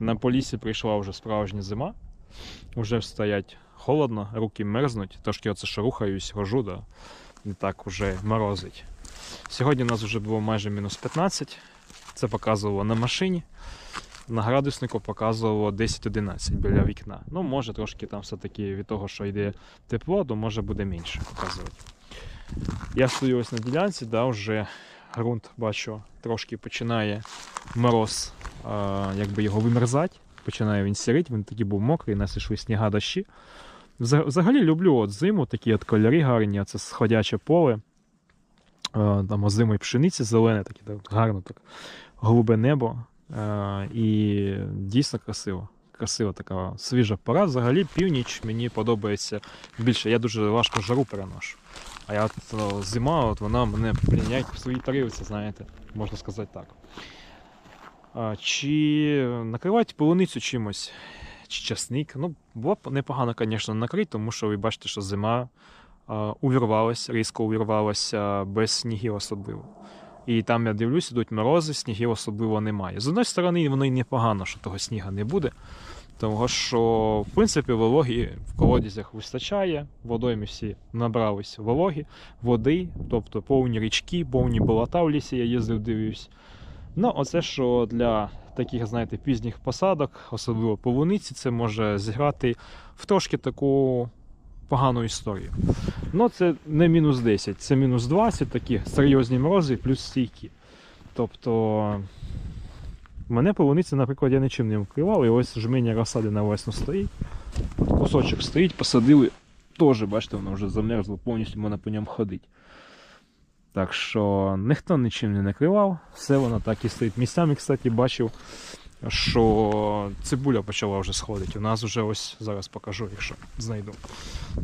На полісі прийшла вже справжня зима. Уже стоять холодно, руки мерзнуть. Трошки оце що рухаюсь, хожу, да, не так уже морозить. Сьогодні у нас вже було майже мінус 15. Це показувало на машині. На градуснику показувало 10-11 біля вікна. Ну, може, трошки там все-таки від того, що йде тепло, то може буде менше показувати. Я стою ось на ділянці, да, вже ґрунт бачу, трошки починає мороз, а, якби його вимерзати. Починає він сірить, він тоді був мокрий, нас ішли сніга дощі. Взагалі люблю от зиму, такі от кольори гарні, це сходяче поле. Там озимої пшениці зелене, таке так, гарно так, голубе небо. І дійсно красиво. Красива така свіжа пора. Взагалі північ мені подобається більше. Я дуже важко жару переношу. А я от, зима, от вона мене прийняє в своїй тарілці, знаєте, можна сказати так. А, чи накривати полуницю чимось, чи часник. Ну, було б непогано, звісно, накрити, тому що ви бачите, що зима увірвалася, різко увірвалася без снігів особливо. І там я дивлюсь, ідуть морози, снігів особливо немає. З одної сторони, воно і непогано, що того сніга не буде. Тому що, в принципі, вологі в колодязях вистачає, водойми всі набрались вологі, води, тобто повні річки, повні болота в лісі, я їздив, дивився. Ну, оце що для таких, знаєте, пізніх посадок, особливо полуниці, це може зіграти в трошки таку погану історію. Ну, це не мінус 10, це мінус 20, такі серйозні морози, плюс стійкі. Тобто, мене полуниця, наприклад, я нічим не вкривав, і ось жменя розсади на весну стоїть. Кусочок стоїть, посадили, теж, бачите, воно вже замерзло, повністю можна по ньому ходити. Так що ніхто нічим не накривав, все воно так і стоїть. Місцями, кстати, бачив, що цибуля почала вже сходити. У нас вже ось зараз покажу, якщо знайду.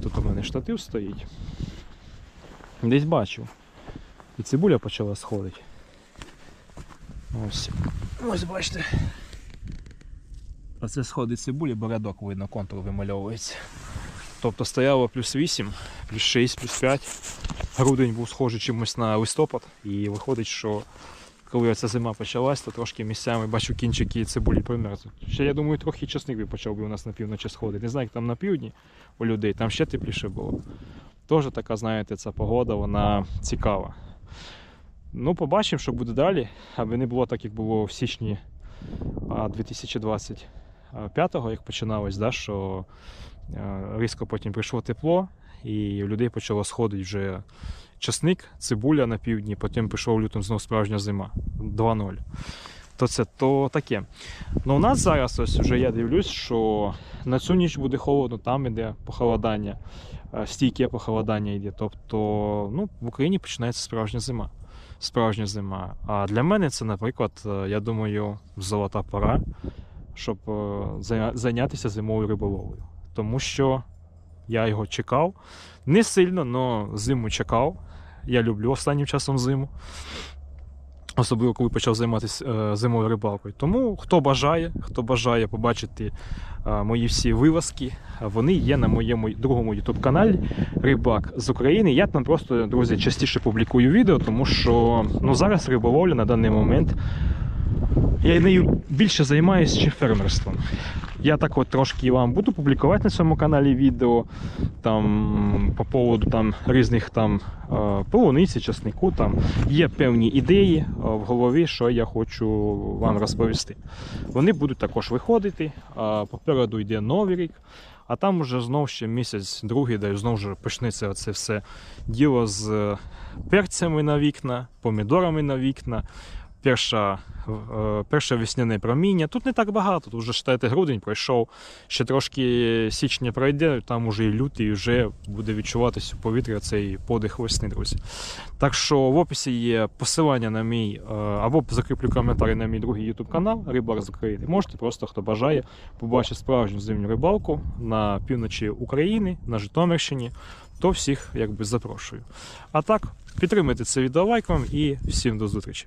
Тут у мене штатив стоїть. Десь бачив. І цибуля почала сходити. Ось. Ось бачите. Оце сходить цибулі, бо рядок видно, контур вимальовується. Тобто стояло плюс 8, плюс 6, плюс 5. Грудень був схожий чимось на листопад. І виходить, що коли ця зима почалась, то трошки місцями бачу кінчики цибулі примерзли. Ще я думаю, трохи часник би почав би у нас на півночі сходити. Не знаю, як там на півдні у людей, там ще тепліше було. Теж така, знаєте, ця погода, вона цікава. Ну, побачимо, що буде далі, аби не було так, як було в січні 2025-го, як починалось, да, що е, різко потім прийшло тепло, і у людей почало сходити вже часник, цибуля на півдні, потім пішов лютом знову справжня зима 2-0. То це то таке. Ну у нас зараз ось вже я дивлюсь, що на цю ніч буде холодно, там іде похолодання, е, стійке похолодання йде. Тобто ну, в Україні починається справжня зима. Справжня зима. А для мене це, наприклад, е, я думаю, золота пора, щоб е, зайнятися зимовою риболовою. Тому що я його чекав. Не сильно, але зиму чекав. Я люблю останнім часом зиму. Особливо, коли почав займатися е, зимовою рибалкою. Тому хто бажає, хто бажає побачити е, мої всі вилазки, е, вони є на моєму другому youtube каналі Рибак з України. Я там просто, друзі, частіше публікую відео, тому що ну, зараз риболовля на даний момент. Я нею більше займаюся чи фермерством. Я так от трошки вам буду публікувати на цьому каналі відео там по поводу там різних там е, полуниці, часнику. Там є певні ідеї е, в голові, що я хочу вам розповісти. Вони будуть також виходити. Попереду йде новий рік. А там уже знов ще місяць, другий, де знову ж почнеться це все діло з перцями на вікна, помідорами на вікна. Перша, перше весняне проміння. Тут не так багато, тут вже читайте, грудень пройшов, ще трошки січня пройде, там уже і лютий, і вже буде відчуватися у повітря цей подих весни, друзі. Так що в описі є посилання на мій, е, або закріплю коментарі на мій другий YouTube канал Рибар з України. Можете просто, хто бажає, побачити справжню зимню рибалку на півночі України, на Житомирщині, то всіх якби запрошую. А так, підтримайте це відео лайком і всім до зустрічі.